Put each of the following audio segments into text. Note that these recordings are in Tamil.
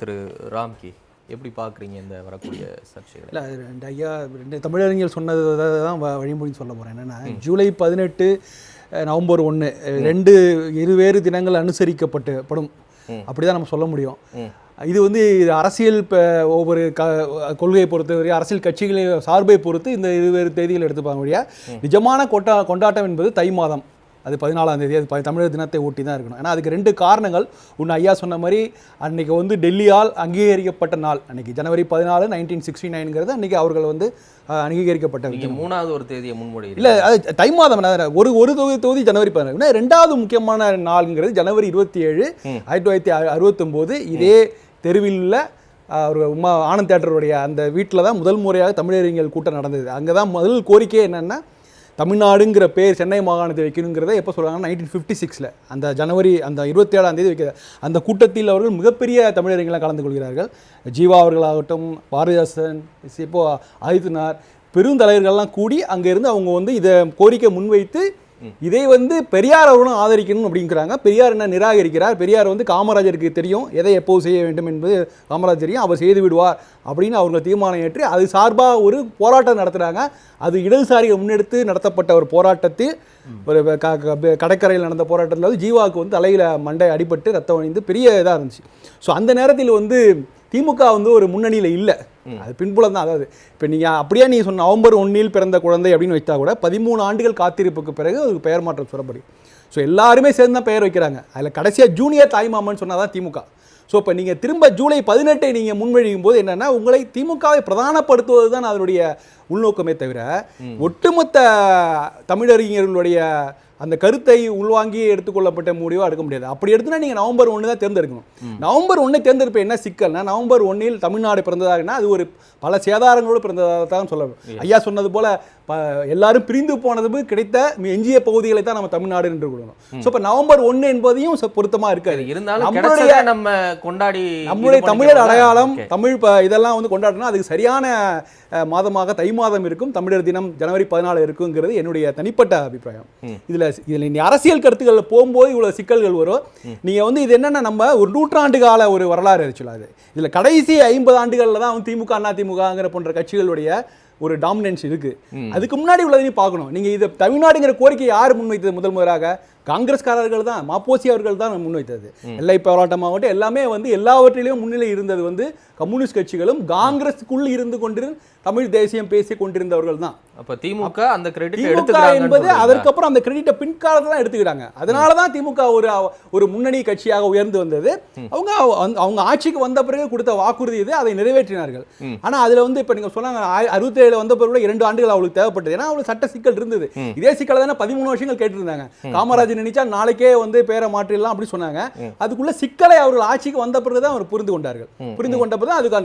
திரு ராம்கி எப்படி பார்க்குறீங்க இந்த வரக்கூடிய சர்ச்சைகளை இல்லை ரெண்டு ஐயா ரெண்டு தமிழறிஞர் சொன்னது தான் வழிமொழின்னு சொல்ல போகிறேன் என்னென்னா ஜூலை பதினெட்டு நவம்பர் ஒன்று ரெண்டு இருவேறு தினங்கள் அனுசரிக்கப்பட்டு படும் அப்படி தான் நம்ம சொல்ல முடியும். இது வந்து இது அரசியல் இப்போ ஒவ்வொரு க கொள்கையை பொறுத்தவரை அரசியல் கட்சிகளை சார்பை பொறுத்து இந்த இருவேறு தேதிகள் எடுத்துப்பாங்க வழியா நிஜமான கொட்டா கொண்டாட்டம் என்பது தை மாதம். அது பதினாலாம் தேதி அது தமிழர் தினத்தை ஒட்டி தான் இருக்கணும். ஏன்னா அதுக்கு ரெண்டு காரணங்கள். ஒன்று ஐயா சொன்ன மாதிரி அன்னைக்கு வந்து டெல்லியால் அங்கீகரிக்கப்பட்ட நாள். அன்னைக்கு ஜனவரி பதினாலு நைன்டீன் சிக்ஸ்டி நைன்ங்கிறது அன்னைக்கு அவர்கள் வந்து அங்கீகரிக்கப்பட்ட மூணாவது ஒரு தேதியை முன்மொழி இல்லை அது தை மாதம் ஒரு ஒரு தொகுதி தொகுதி ஜனவரி பதினாறு ரெண்டாவது முக்கியமான நாளுங்கிறது ஜனவரி இருபத்தி ஏழு ஆயிரத்தி தொள்ளாயிரத்தி அறுபத்தொம்போது. இதே தெருவில் உள்ள ஒரு உமா ஆனந்த் தேட்டருடைய அந்த வீட்டில் தான் முதல் முறையாக தமிழறிஞர்கள் கூட்டம் நடந்தது. அங்கே தான் முதல் கோரிக்கை என்னென்னா தமிழ்நாடுங்கிற பேர் சென்னை மாகாணத்தை வைக்கணுங்கிறத எப்போ சொல்கிறாங்க நைன்டீன் ஃபிஃப்டி சிக்ஸில் அந்த ஜனவரி அந்த இருபத்தி ஏழாம் தேதி வைக்கிற அந்த கூட்டத்தில் அவர்கள் மிகப்பெரிய தமிழறிஞர்களாக கலந்து கொள்கிறார்கள். ஜீவா அவர்களாகட்டும் பாரதிதாசன் இப்போ ஆதித்யநாத் பெருந்தலைவர்கள்லாம் கூடி அங்கே இருந்து அவங்க வந்து இதை கோரிக்கை முன்வைத்து இதை வந்து பெரியார் அவர்களும் ஆதரிக்கணும் அப்படிங்கிறாங்க. பெரியார் என்ன நிராகரிக்கிறார்? பெரியார் வந்து காமராஜருக்கு தெரியும். எதை எப்போது செய்ய வேண்டும் என்பது காமராஜர் தெரியும் அவர் செய்து விடுவார் அப்படின்னு அவங்க தீர்மானம் ஏற்றி அது சார்பாக ஒரு போராட்டம் நடத்துகிறாங்க அது இடதுசாரிகள் முன்னெடுத்து நடத்தப்பட்ட ஒரு போராட்டத்தில் ஒரு கடற்கரையில் நடந்த போராட்டத்தில் வந்து ஜீவாவுக்கு வந்து தலையில் மண்டை அடிபட்டு ரத்தம் வழிந்து பெரிய இதாக இருந்துச்சு. ஸோ அந்த நேரத்தில் வந்து திமுக வந்து ஒரு முன்னணியில் இல்லை. அது பின்புலம் தான் அதாவது இப்போ நீங்கள் அப்படியே நீ சொன்ன நவம்பர் ஒன்றில் பிறந்த குழந்தை அப்படின்னு வைத்தா கூட பதிமூணு ஆண்டுகள் காத்திருப்புக்கு பிறகு அதுக்கு பெயர் மாற்றம் சொல்லப்படி ஸோ எல்லாருமே சேர்ந்து தான் பெயர் வைக்கிறாங்க. அதில் கடைசியாக ஜூனியர் தாய்மாமன் சொன்னால் தான் திமுக. ஸோ இப்போ நீங்கள் திரும்ப ஜூலை பதினெட்டை நீங்கள் முன்மொழியும் போது என்னென்னா உங்களை திமுகவை பிரதானப்படுத்துவது தான் அதனுடைய உள்நோக்கமே தவிர ஒட்டுமொத்த தமிழறிஞர்களுடைய அந்த கருத்தை உள்வாங்கி எடுத்துக்கொள்ளப்பட்ட முடிவோ எடுக்க முடியாது. அப்படி எடுத்துனா நீங்கள் நவம்பர் ஒன்று தான் தேர்ந்தெடுக்கணும். நவம்பர் ஒன்றை தேர்ந்தெடுப்பு என்ன சிக்கல்னா நவம்பர் ஒன்றில் தமிழ்நாடு பிறந்ததாகனா அது ஒரு பல சேதாரங்களோடு பிறந்ததாக தான் சொல்லணும். ஐயா சொன்னது போல எல்லாரும் பிரிந்து போனது கிடைத்த எஞ்சிய பகுதிகளை தான் நம்ம தமிழ்நாடு என்று கொடுக்கணும் ஸோ இப்போ நவம்பர் ஒன்று என்பதையும் ச- பொருத்தமா இருக்காது. இருந்தாலும் நம்மளுடைய- நம்ம கொண்டாடி நம்முடைய இது தமிழர்? அடையாளம். தமிழ் இதெல்லாம் வந்து கொண்டாடணும். அதுக்கு சரியான மாதமாக தை மாதம் இருக்கும் தமிழர் தினம் ஜனவரி பதினாலு இருக்குங்கிறது என்னுடைய தனிப்பட்ட அபிப்பிராயம். இதுல இதுல நீ அரசியல் கருத்துக்கள் போகும்போது இவ்வளவு சிக்கல்கள் வரும். நீங்க வந்து இது என்னன்னா நம்ம ஒரு நூற்றாண்டு கால ஒரு வரலாறு ஆக்சுவலாக அது. இதுல கடைசி ஐம்பது ஆண்டுகள்ல தான் திமுக அண்ணா திமுகங்கிற போன்ற கட்சிகளுடைய ஒரு டாமினன்ஸ் இருக்கு. அதுக்கு முன்னாடி உள்ளதையும் பார்க்கணும். நீங்க இது தமிழ்நாடுங்கிற கோரிக்கை யார் முன்வைத்தது முதல் முதலாக? காங்கிரஸ்காரர்கள் தான் மாப்போசி அவர்கள் தான் முன்வைத்தது. எல்லை போராட்டமாகட்டும் எல்லாமே வந்து எல்லாவற்றிலையும் முன்னிலை இருந்தது வந்து கம்யூனிஸ்ட் கட்சிகளும் காங்கிரஸுக்குள் இருந்து கொண்டிரு தமிழ் தேசியம் பேசி கொண்டிருந்தவர்கள் தான். அப்ப திமுக அந்த கிரெடிட் என்பது? அதற்கப்புறம் அந்த கிரெடிட்டை பின்காலத்துல தான் எடுத்துக்கிட்டாங்க அதனால தான் திமுக ஒரு ஒரு முன்னணி கட்சியாக உயர்ந்து வந்தது. அவங்க அவங்க- ஆட்சிக்கு வந்த பிறகு கொடுத்த வாக்குறுதி இது அதை நிறைவேற்றினார்கள். ஆனா அதுல வந்து இப்ப நீங்க சொன்னாங்க அறுபத்தி ஏழு வந்த பிறகு இரண்டு ஆண்டுகள் அவளுக்கு தேவைப்பட்டது. ஏன்னா அவளுக்கு சட்ட சிக்கல் இருந்தது. இதே சிக்கலை தானே பதிமூணு வருஷங்கள் கேட்டிருந்தாங்க. காமராஜர் நினைச்சா நாளைக்கே வந்து பேரை மாற்றிடலாம் அப்படி சொன்னாங்க. அதுக்குள்ள சிக்கலை அவர்கள் ஆட்சிக்கு வந்த பிறகு தான் அவர் புரிந்து கொண்டார்கள். புரிந்து கொண்ட பிறகு அதுக்கான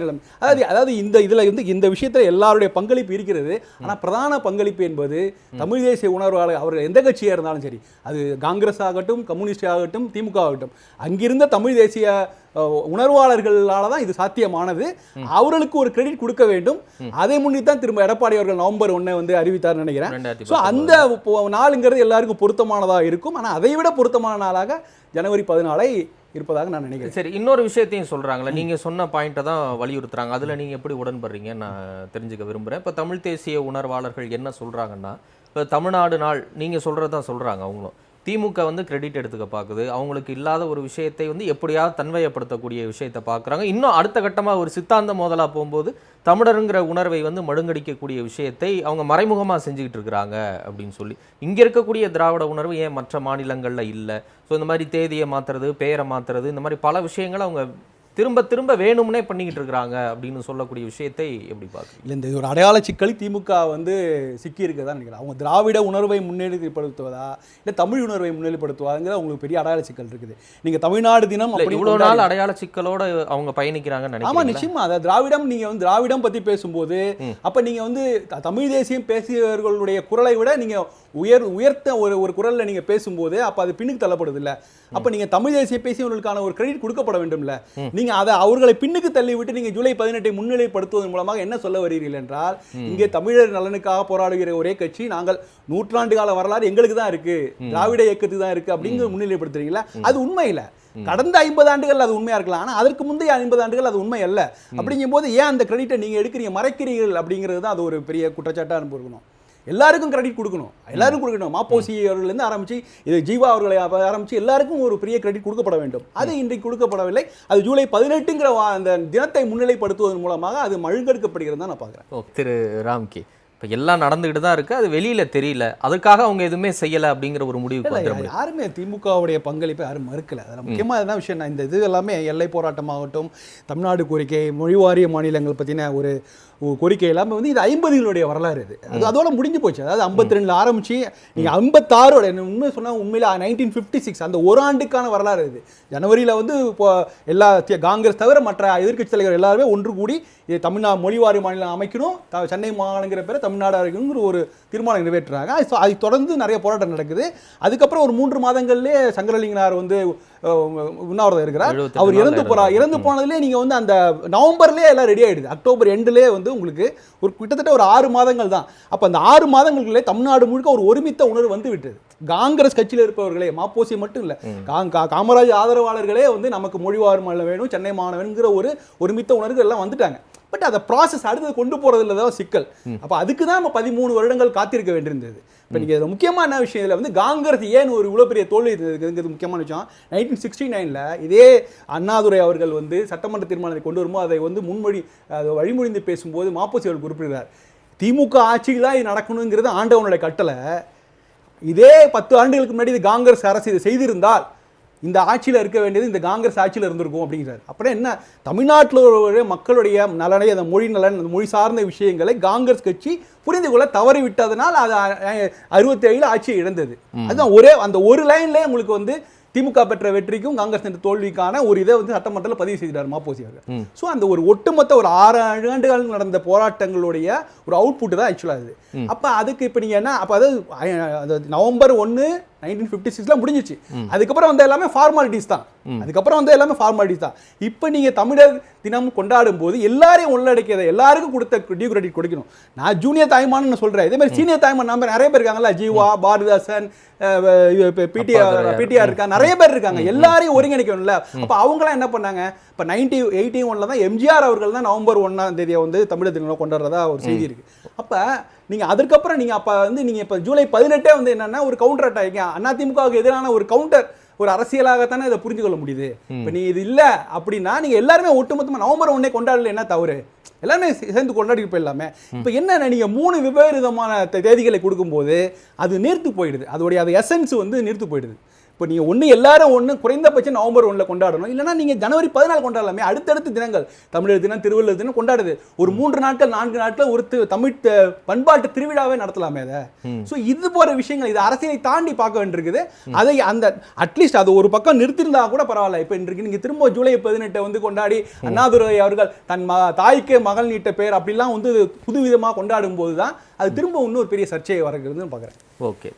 அதாவது அதாவது இந்த இதுல இருந்து இந்த விஷயத்துல எல்லாருடைய பங்களிப்பு இருக்கிறது. ஆனா பிரதான பங்களிப்பு என்பது தமிழ் தேசிய உணர்வாளர் அவர்கள் எந்த கட்சியா இருந்தாலும் சரி அது காங்கிரஸ் ஆகட்டும் கம்யூனிஸ்ட் ஆகட்டும் திமுக ஆகட்டும் அங்கிருந்த தமிழ் தேசிய உணர்வாளர்களால தான் இது சாத்தியமானது. அவர்களுக்கு ஒரு கிரெடிட் கொடுக்க வேண்டும். அதை முன்னிட்டு தான் திரும்ப எடப்பாடி அவர்கள் நவம்பர் ஒன்றை வந்து அறிவித்தார் நினைக்கிறேன். ஸோ அந்த நாளுங்கிறது எல்லாருக்கும் பொருத்தமானதா இருக்கும். ஆனா அதை விட பொருத்தமான நாளாக ஜனவரி பதினாலை இருப்பதாக நான் நினைக்கிறேன். சரி இன்னொரு விஷயத்தையும் சொல்கிறாங்களே நீங்கள் சொன்ன பாயிண்ட்டை தான் வலியுறுத்துறாங்க. அதில் நீங்கள் எப்படி உடன்படுறீங்க? நான் தெரிஞ்சுக்க விரும்புகிறேன் இப்போ தமிழ் தேசிய உணர்வாளர்கள் என்ன சொல்கிறாங்கன்னா இப்போ தமிழ்நாடு நாள் நீங்கள் சொல்கிறது தான் சொல்கிறாங்க அவங்களும். திமுக வந்து கிரெடிட் எடுத்துக்க பார்க்குது அவங்களுக்கு இல்லாத ஒரு விஷயத்தை வந்து எப்படியாவது தன்மையப்படுத்தக்கூடிய விஷயத்தை பார்க்குறாங்க இன்னும் அடுத்த கட்டமாக ஒரு சித்தாந்த மோதலாக போகும்போது தமிழருங்கிற உணர்வை வந்து மழுங்கடிக்கக்கூடிய விஷயத்தை அவங்க மறைமுகமாக செஞ்சுக்கிட்டு இருக்கிறாங்க அப்படின்னு சொல்லி. இங்கே இருக்கக்கூடிய திராவிட உணர்வு ஏன் மற்ற மாநிலங்களில் இல்லை? ஸோ இந்த மாதிரி தேதியை மாற்றுறது பெயரை மாற்றுறது இந்த மாதிரி பல விஷயங்களை அவங்க திரும்ப திரும்ப வேணும்னே பண்ணிக்கிட்டு இருக்கிறாங்க அப்படின்னு சொல்லக்கூடிய விஷயத்தை எப்படி பார்க்குறீங்க? இல்லை இந்த ஒரு அடையாள சிக்கல். திமுக வந்து சிக்கி இருக்கதான் நினைக்கிறேன். அவங்க திராவிட உணர்வை முன்னிலைப்படுத்துவதா இல்லை தமிழ் உணர்வை முன்னிலைப்படுத்துவதாங்கிற உங்களுக்கு பெரிய அடையாள சிக்கல் இருக்குது. நீங்க தமிழ்நாடு தினம் அப்படி இவ்வளோ நாள் அடையாள சிக்கலோட அவங்க பயணிக்கிறாங்கன்னு ஆமா நினைக்கிறீங்களா? நிச்சயமா. அதாவது திராவிடம் நீங்க வந்து திராவிடம் பத்தி பேசும்போது அப்ப நீங்க வந்து தமிழ் தேசியம் பேசியவர்களுடைய குரலை விட நீங்க உயர் உயர்த்த ஒரு ஒரு குரல்ல நீங்க பேசும்போது அப்ப அது பின்னுக்கு தள்ளப்படுது இல்ல அப்ப நீங்க தமிழ் தேசியம் பேசியவர்களுக்கான ஒரு கிரெடிட் கொடுக்கப்பட வேண்டும்ல. நீங்க அதை அவர்களை பின்னுக்கு தள்ளி விட்டு நீங்க ஜூலை பதினெட்டை முன்னிலைப்படுத்துவதன் மூலமாக என்ன சொல்ல வருகிறீர்கள் என்றால் இங்கே தமிழர் நலனுக்காக போராடுகிற ஒரே கட்சி நாங்கள் நூற்றாண்டு கால வரலாறு எங்களுக்கு தான் இருக்கு. திராவிட இயக்கத்துக்கு தான் இருக்கு அப்படிங்கிற முன்னிலைப்படுத்துறீங்களா? அது உண்மை இல்ல கடந்த ஐம்பது ஆண்டுகள் அது உண்மையா இருக்கலாம். ஆனா அதற்கு முந்தைய ஐம்பது ஆண்டுகள் அது உண்மை அல்ல அப்படிங்கும்போது ஏன் அந்த கிரெடிட்டை நீங்க எடுக்கிறீங்க மறைக்கிறீர்கள் அப்படிங்கிறது தான் அது ஒரு பெரிய குற்றச்சாட்டா இருக்கணும். எல்லாருக்கும் கிரெடிட் கொடுக்கணும். எல்லாரும் கொடுக்கணும். மாப்போசி அவர்கள்லேருந்து ஆரம்பிச்சு இது ஜீவா அவர்களை ஆ- ஆரம்பிச்சு எல்லாருக்கும் ஒரு பெரிய கிரெடிட் கொடுக்கப்பட வேண்டும். அது இன்றைக்கு கொடுக்கப்படவில்லை. அது ஜூலை பதினெட்டுங்கிற அந்த தினத்தை முன்னிலைப்படுத்துவதன் மூலமாக அது மழுங்கெடுக்கப்படுகிறது தான் நான் பார்க்குறேன். திரு ராம்கி. இப்போ எல்லாம் நடந்துகிட்டு தான் இருக்கு. அது வெளியில தெரியல. அதுக்காக அவங்க எதுவுமே செய்யல அப்படிங்கிற ஒரு முடியும். யாருமே திமுகவுடைய பங்களிப்பை யாரும் மறுக்கல. அதில் முக்கியமாக என்ன விஷயம் இந்த இது எல்லாமே எல்லை போராட்டமாகட்டும் தமிழ்நாடு கோரிக்கை மொழிவாரிய மாநிலங்கள் பற்றின ஒரு கோரிக்கை எல்லாமே வந்து இது ஐம்பதுகளுடைய வரலாறு இது. அது அதோட முடிஞ்சு போச்சு. அதாவது ஐம்பத்தி ரெண்டுல ஆரம்பிச்சு நீங்க ஐம்பத்தாறோட உண்மை சொன்னா உண்மையில நைன்டீன் ஃபிஃப்டி சிக்ஸ் அந்த ஒரு ஆண்டுக்கான வரலாறு இது. ஜனவரியில வந்து இப்போ எல்லா காங்கிரஸ் தவிர மற்ற எதிர்க்கட்சி தலைவர் எல்லாருமே ஒன்று கூடி இது தமிழ்நாடு மொழிவாரி மாநிலம் அமைக்கணும். சென்னை மாகாணங்கிற பேரை தமிழ்நாடு அறிவிக்கணுங்கிற ஒரு தீர்மானம் நிறைவேற்றுறாங்க. சொ- அதை தொடர்ந்து நிறைய போராட்டம் நடக்குது. அதுக்கப்புறம் ஒரு மூன்று மாதங்கள்லேயே சங்கரலிங்கனார் வந்து உண்ணாவிரதம் இருக்கிறார். 78 அவர் இறந்து இறந்தார். இறந்து போனதுலேயே நீங்க வந்து அந்த நவம்பர்லேயே எல்லாம் ரெடி ஆயிடுது. அக்டோபர் எண்டுலேயே வந்து உங்களுக்கு ஒரு கிட்டத்தட்ட ஒரு ஆறு மாதங்கள் தான். அப்போ அந்த ஆறு மாதங்களுக்குள்ளே தமிழ்நாடு முழுக்க ஒரு ஒருமித்த உணர்வு வந்து விட்டது. காங்கிரஸ் கட்சியில் இருப்பவர்களே மாப்போசி மட்டும் இல்லை. காமராஜ் ஆதரவாளர்களே வந்து நமக்கு மொழிவார் மாநிலம் வேணும் சென்னை மாணவன்கிற ஒரு ஒருமித்த உணர்வு எல்லாம் வந்துட்டாங்க. பட் அதை ப்ராசஸ் அடுத்தது கொண்டு போகிறதுல தான் சிக்கல். அப்போ அதுக்கு தான் நம்ம பதிமூணு வருடங்கள் காத்திருக்க வேண்டியிருந்தது. இப்போ நீங்கள் இதில் முக்கியமான என்ன விஷயம் இதில் வந்து காங்கிரஸ் ஏன் ஒரு இவ்வளோ பெரிய தோல்வி இருக்குங்கிறது முக்கியமான விஷயம். நைன்டீன் சிக்ஸ்டி நைனில் இதே அண்ணாதுரை அவர்கள் வந்து சட்டமன்ற தீர்மானத்தை கொண்டு வரும்போது அதை வந்து முன்மொழி அதை வழிமொழிந்து பேசும்போது மாப்போசி அவர்கள் குறிப்பிடுகிறார். திமுக ஆட்சியில் தான் இது நடக்கணுங்கிறது ஆண்டவனுடைய கட்டளை. இதே பத்து ஆண்டுகளுக்கு முன்னாடி இது காங்கிரஸ் அரசு இதை செய்திருந்தால் இந்த ஆட்சியில் இருக்க வேண்டியது இந்த காங்கிரஸ் ஆட்சியில் இருந்திருக்கும் அப்படிங்கிறார். அப்புறம் என்ன? தமிழ்நாட்டில் மக்களுடைய நலனை அந்த மொழி நலன் அந்த மொழி சார்ந்த விஷயங்களை காங்கிரஸ் கட்சி புரிந்து கொள்ள தவறி விட்டதனால் அது அறுபத்தி ஏழில் ஆட்சியை இழந்தது. அதுதான் ஒரே அந்த ஒரு லைன்லேயே உங்களுக்கு வந்து திமுக பெற்ற வெற்றிக்கும் காங்கிரஸ் என்ற தோல்விக்கான ஒரு இதை வந்து சட்டமன்றத்தில் பதிவு செய்தார் மாப்போசி அவர்கள். ஸோ அந்த ஒரு ஒட்டுமொத்த ஒரு ஆறு ஆண்டுகள் நடந்த போராட்டங்களுடைய ஒரு அவுட்புட் தான் ஆக்சுவலாக இது. அப்போ அதுக்கு இப்போ நீங்கள் என்ன அப்போ அதாவது நவம்பர் ஒன்று நைன்டீன் ஃபிஃப்டி சிக்ஸில் முடிஞ்சிச்சு. அதுக்கப்புறம் வந்த எல்லாமே ஃபார்மாலிட்டிஸ் தான். அதுக்கப்புறம் வந்த எல்லாமே ஃபார்மாலிட்டிஸ் தான். இப்போ நீங்கள் தமிழர் தினம் கொண்டாடும் போது எல்லாரையும் உள்ளடக்கியதை எல்லாருக்கும் கொடுத்த டியூ கிரெடிட் கொடுக்கணும். நான் ஜூனியர் தாய்மான்னு சொல்கிறேன் இதே மாதிரி சீனியர் தாய்மான் நம்ம நிறைய பேர் இருக்காங்கல்ல ஜீவா பாரதிதாசன் பிடிஆர். பிடிஆர் இருக்கா நிறைய பேர் இருக்காங்க. எல்லாரையும் ஒருங்கிணைக்கணும்ல. அப்போ அவங்களாம் என்ன பண்ணாங்க? இப்போ நைன்டி எயிட்டி ஒன்ல தான் எம்ஜிஆர் அவர்கள் தான் நவம்பர் ஒன்றாம் தேதியை வந்து தமிழர் தினம் கொண்டாடுறதா ஒரு செய்தி இருக்கு. அப்போ நீங்க அதுக்கப்புறம் நீங்க அப்ப வந்து நீங்க இப்போ ஜூலை பதினெட்டே வந்து என்னன்னா ஒரு கவுண்டர் அட்டாக் அதிமுகவுக்கு எதிரான ஒரு கவுண்டர் ஒரு அரசியலாகத்தானே இதை புரிஞ்சு கொள்ள முடியுது. இப்போ நீ இது இல்ல அப்படின்னா நீங்க எல்லாருமே ஒட்டுமொத்தமா நவம்பர் ஒன்னே கொண்டாடல என்ன தவறு? எல்லாமே சேர்ந்து கொண்டாடி போயிடலாமே. இப்போ என்ன நீங்க மூணு வெவ்வேறு விதமான தேதிகளை கொடுக்கும்போது அது நீர்த்து போயிடுது. அதோடைய அது எசன்ஸ் வந்து நீர்த்து போயிடுது. இப்போ நீங்கள் ஒன்று எல்லாரும் ஒன்று குறைந்தபட்சம் நவம்பர் ஒன்றில் கொண்டாடணும். இல்லைன்னா நீங்கள் ஜனவரி பதினாலு கொண்டாடலாமே. அடுத்தடுத்த தினங்கள். தமிழர் தினம் திருவள்ளுவர் தினம் கொண்டாடுது. ஒரு மூன்று நாட்கள் நான்கு நாட்கள் ஒரு தமிழ் பண்பாட்டு திருவிழாவே நடத்தலாமே அதை. ஸோ இது போற விஷயங்கள் இது அரசியலை தாண்டி பார்க்க வேண்டியிருக்குது. அதை அந்த அட்லீஸ்ட் அது ஒரு பக்கம் நிறுத்திருந்தா கூட பரவாயில்ல. இப்போ இன்றைக்கு நீங்கள் திரும்ப ஜூலை பதினெட்டை வந்து கொண்டாடி அண்ணாதுரை அவர்கள் தன் ம தாய்க்கு மகள் நீட்ட பேர் அப்படிலாம் வந்து புதுவிதமாக கொண்டாடும் போது தான் அது திரும்ப இன்னொரு பெரிய சர்ச்சையை வரக்குதுன்னு பார்க்குறேன். ஓகே.